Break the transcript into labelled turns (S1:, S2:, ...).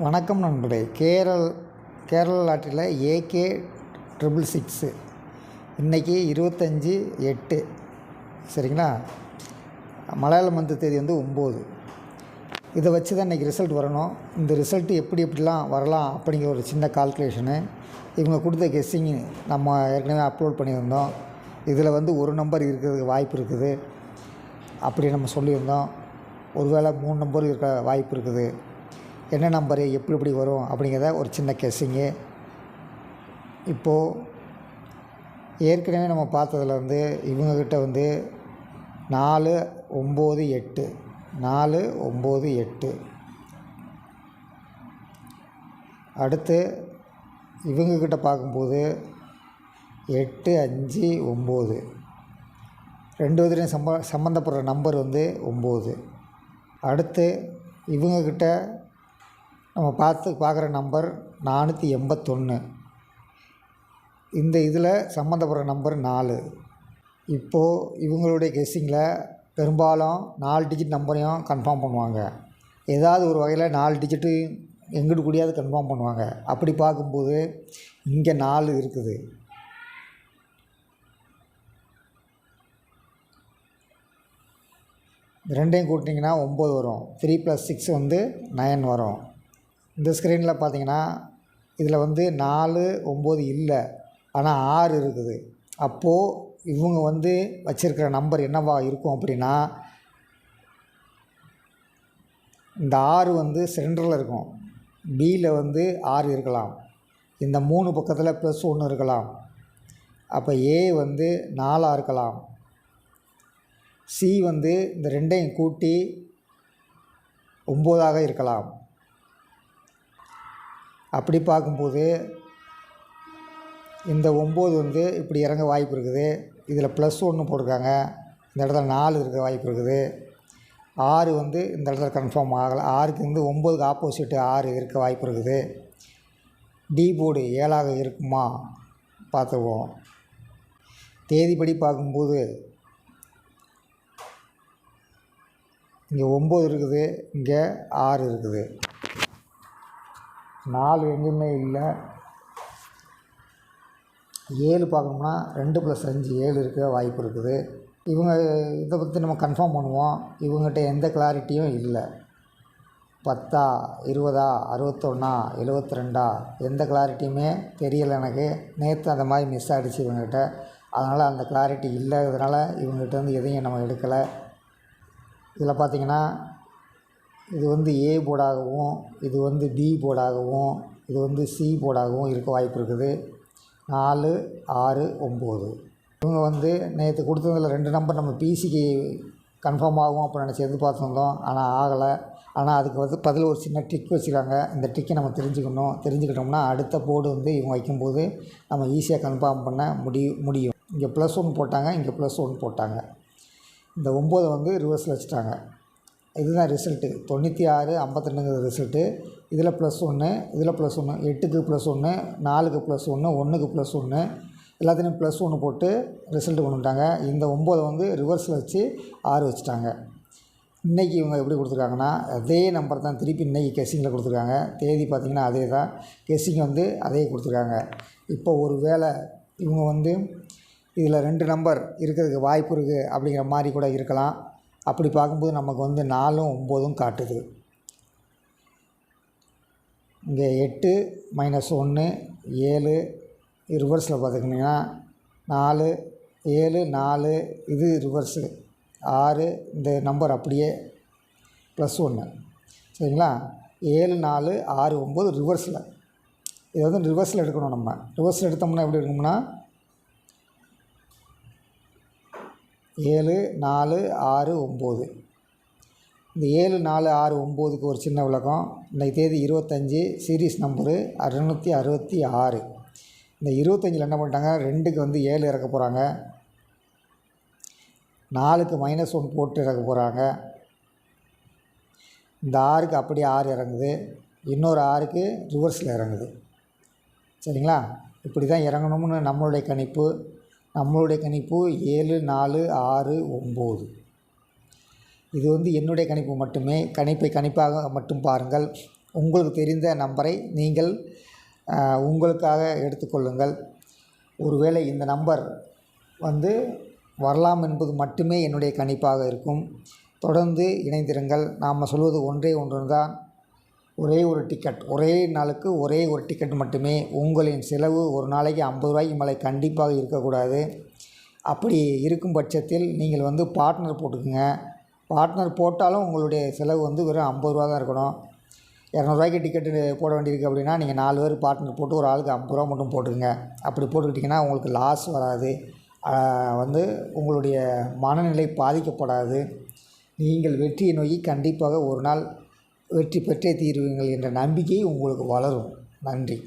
S1: வணக்கம் நண்பரே கேரள் கேரள லாட்டரியில் ஏகே ட்ரிபிள் சிக்ஸு இன்றைக்கி இருபத்தஞ்சி எட்டு. சரிங்களா? மலையாள மந்த் தேதி வந்து ஒம்பது. இதை வச்சு தான் இன்றைக்கி ரிசல்ட் வரணும். இந்த ரிசல்ட் எப்படி எப்படிலாம் வரலாம் அப்படிங்கிற ஒரு சின்ன கால்குலேஷனு இவங்க கொடுத்த கெஸ்ஸிங் நம்ம ஏற்கனவே அப்லோட் பண்ணியிருந்தோம். இதில் வந்து ஒரு நம்பர் இருக்கிறதுக்கு வாய்ப்பு இருக்குது. அப்படி நம்ம சொல்லியிருந்தோம். ஒருவேளை மூணு நம்பர் இருக்க வாய்ப்பு இருக்குது. என்ன நம்பரு எப்படி எப்படி வரும் அப்படிங்கிறத ஒரு சின்ன கெஸ்ஸிங்கு இப்போது ஏற்கனவே நம்ம பார்த்ததுல வந்து இவங்கக்கிட்ட வந்து நாலு ஒம்பது எட்டு. நாலு ஒம்பது எட்டு. அடுத்து இவங்கக்கிட்ட பார்க்கும்போது எட்டு அஞ்சு ஒம்பது. ரெண்டு விதத்துலையும் சம்ப சம்மந்தப்படுற நம்பர் வந்து ஒம்பது. அடுத்து இவங்கக்கிட்ட நம்ம பார்த்து பார்க்குற நம்பர் நானூற்றி எண்பத்தொன்று இந்த இதில் சம்மந்தப்படுற நம்பர் நாலு. இப்போது இவங்களுடைய கெஸ்ஸிங்கில் பெரும்பாலும் நாலு டிஜிட் நம்பரையும் கன்ஃபார்ம் பண்ணுவாங்க. ஏதாவது ஒரு வகையில் நாலு டிஜிட்டு எங்கிட்டு கூடியாவது கன்ஃபார்ம் பண்ணுவாங்க. அப்படி பார்க்கும்போது இங்கே நாலு இருக்குது. ரெண்டையும் கூட்டிங்கன்னா ஒம்பது வரும். த்ரீ ப்ளஸ் சிக்ஸ் வந்து நயன் வரும். இந்த ஸ்க்ரீனில் பார்த்தீங்கன்னா இதில் வந்து நாலு ஒம்பது இல்லை. ஆனால் ஆறு இருக்குது. அப்போது இவங்க வந்து வச்சுருக்கிற நம்பர் என்னவா இருக்கும் அப்படின்னா இந்த ஆறு வந்து சென்டரில் இருக்கும். பியில் வந்து ஆறு இருக்கலாம். இந்த மூணு பக்கத்தில் ப்ளஸ் ஒன்று இருக்கலாம். அப்போ ஏ வந்து நாலாக இருக்கலாம். சி வந்து இந்த ரெண்டையும் கூட்டி ஒம்போதாக இருக்கலாம். அப்படி பார்க்கும்போது இந்த ஒம்பது வந்து இப்படி இறங்க வாய்ப்பு இருக்குது. இதில் ப்ளஸ் ஒன்று போட்டிருக்காங்க. இந்த இடத்துல நாலு இருக்க வாய்ப்பு இருக்குது. ஆறு வந்து இந்த இடத்துல கன்ஃபார்ம் ஆகலை. ஆறுக்கு வந்து ஒம்போதுக்கு ஆப்போசிட்டு ஆறு இருக்க வாய்ப்பு இருக்குது. டி போர்டு ஏழாக இருக்குமா? பார்த்துக்குவோம். தேதிப்படி பார்க்கும்போது இங்கே ஒம்பது இருக்குது. இங்கே ஆறு இருக்குது. நாலு எங்கேயுமே இல்லை. ஏழு பார்க்கணும்னா ரெண்டு ப்ளஸ் அஞ்சு ஏழு இருக்க வாய்ப்பு இருக்குது. இவங்க இதை பற்றி நம்ம கன்ஃபார்ம் பண்ணுவோம். இவங்ககிட்ட எந்த கிளாரிட்டியும் இல்லை. பத்தா இருபதா அறுபத்தொன்னா எழுபத்தி ரெண்டா எந்த கிளாரிட்டியுமே தெரியலை எனக்கு. நேற்று அந்த மாதிரி மிஸ் ஆகிடுச்சு இவங்ககிட்ட. அதனால் அந்த கிளாரிட்டி இல்லாததுனால இவங்ககிட்ட வந்து எதையும் நம்ம எடுக்கலை. இதில் பார்த்திங்கன்னா இது வந்து ஏ போர்டாகவும் இது வந்து பி போர்டாகவும் இது வந்து சி போர்டாகவும் இருக்க வாய்ப்பு இருக்குது. நாலு ஆறு ஒம்பது. இவங்க வந்து நேற்று கொடுத்ததில் ரெண்டு நம்பர் நம்ம பிசிக்கு கன்ஃபார்ம் ஆகும் அப்போ நினச்சி எதிர்பார்த்துருந்தோம் ஆனால் ஆகலை. ஆனால் அதுக்கு வந்து பதில் ஒரு சின்ன ட்ரிக் வச்சுருக்காங்க. இந்த ட்ரிக்கை நம்ம தெரிஞ்சுக்கணும். தெரிஞ்சுக்கிட்டோம்னா அடுத்த போர்டு வந்து இவங்க வைக்கும்போது நம்ம ஈஸியாக கன்ஃபார்ம் பண்ண முடியும் முடியும். இங்கே ப்ளஸ் ஒன் போட்டாங்க. இங்கே ப்ளஸ் ஒன் போட்டாங்க. இந்த ஒம்போதை வந்து ரிவர்ஸில் வச்சுட்டாங்க. இதுதான் ரிசல்ட்டு தொண்ணூற்றி ஆறு ஐம்பத்தெண்டுங்கிற ரிசல்ட்டு இதில் ப்ளஸ் ஒன்று இதில் ப்ளஸ் ஒன்று எட்டுக்கு ப்ளஸ் ஒன்று நாலுக்கு ப்ளஸ் ஒன்று ஒன்றுக்கு ப்ளஸ் ஒன்று எல்லாத்துலேயும் ப்ளஸ் ஒன்று போட்டு ரிசல்ட்டு கொண்டு வந்துட்டாங்க இந்த ஒம்போதை வந்து ரிவர்ஸில் வச்சு ஆறு வச்சுட்டாங்க. இன்றைக்கி இவங்க எப்படி கொடுத்துருக்காங்கன்னா அதே நம்பர் தான் திருப்பி இன்றைக்கி கெஸ்ஸிங்கில் கொடுத்துருக்காங்க. தேதி பார்த்திங்கன்னா அதே தான் கெஸ்ஸிங் வந்து அதே கொடுத்துருக்காங்க. இப்போ ஒரு வேளை இவங்க வந்து இதில் ரெண்டு நம்பர் இருக்கிறதுக்கு வாய்ப்பு இருக்குது அப்படிங்கிற மாதிரி கூட இருக்கலாம். அப்படி பார்க்கும்போது நமக்கு வந்து நாலும் ஒம்போதும் காட்டுது. இங்கே எட்டு மைனஸ் ஒன்று ஏழு ரிவர்ஸில் பார்த்துக்கிட்டிங்கன்னா நாலு ஏழு நாலு இது ரிவர்ஸு ஆறு இந்த நம்பர் அப்படியே ப்ளஸ் ஒன்று. சரிங்களா? ஏழு நாலு ஆறு ஒம்பது ரிவர்ஸில் இதை வந்து ரிவர்ஸில் எடுக்கணும் நம்ம. ரிவர்ஸில் எடுத்தோம்னா எப்படி இருக்கும்னா ஏழு நாலு ஆறு ஒம்பது. இந்த ஏழு நாலு ஆறு ஒம்போதுக்கு ஒரு சின்ன விளக்கம். இன்றைக்கி தேதி இருபத்தஞ்சி சீரீஸ் நம்பரு அறுநூற்றி அறுபத்தி ஆறு. இந்த இருபத்தஞ்சில் என்ன பண்ணிட்டாங்க? ரெண்டுக்கு வந்து ஏழு இறக்க போகிறாங்க நாலுக்கு மைனஸ் ஒன் போட்டு இறக்க போகிறாங்க இந்த ஆறுக்கு அப்படியே ஆறு இறங்குது. இன்னொரு ஆறுக்கு ரிவர்ஸில் இறங்குது. சரிங்களா? இப்படி தான் இறங்கணும்னு நம்மளுடைய கணிப்பு. நம்மளுடைய கணிப்பு ஏழு நாலு ஆறு ஒம்பது. இது வந்து என்னுடைய கணிப்பு மட்டுமே. கணிப்பை கணிப்பாக மட்டும் பாருங்கள். உங்களுக்கு தெரிந்த நம்பரை நீங்கள் உங்களுக்காக எடுத்துக்கொள்ளுங்கள் ஒருவேளை இந்த நம்பர் வந்து வரலாம் என்பது மட்டுமே என்னுடைய கணிப்பாக இருக்கும். தொடர்ந்து இணைந்திருங்கள். நாம் சொல்வது ஒன்றே ஒன்று தான் ஒரே ஒரு டிக்கெட் ஒரே நாளுக்கு ஒரே ஒரு டிக்கெட் மட்டுமே. உங்களின் செலவு ஒரு நாளைக்கு ஐம்பது ரூபாய்க்கு மேலே கண்டிப்பாக இருக்கக்கூடாது. அப்படி இருக்கும் பட்சத்தில் நீங்கள் வந்து பார்ட்னர் போட்டுக்குங்க. பார்ட்னர் போட்டாலும் உங்களுடைய செலவு வந்து வெறும் ஐம்பது ரூபா தான் இருக்கணும். இரநூறுவாய்க்கு டிக்கெட்டு போட வேண்டியிருக்கு அப்படின்னா நீங்கள் நாலு பேர் பார்ட்னர் போட்டு ஒரு ஆளுக்கு ஐம்பது ரூபா மட்டும் போட்டுக்கங்க. அப்படி போட்டுக்கிட்டிங்கன்னா உங்களுக்கு லாஸ் வராது. வந்து உங்களுடைய மனநிலை பாதிக்கப்படாது. நீங்கள் வெற்றியை நோக்கி கண்டிப்பாக ஒரு நாள் வெற்றி பெற்றே தீருவீர்கள் என்ற நம்பிக்கை உங்களுக்கு வளரும். நன்றி.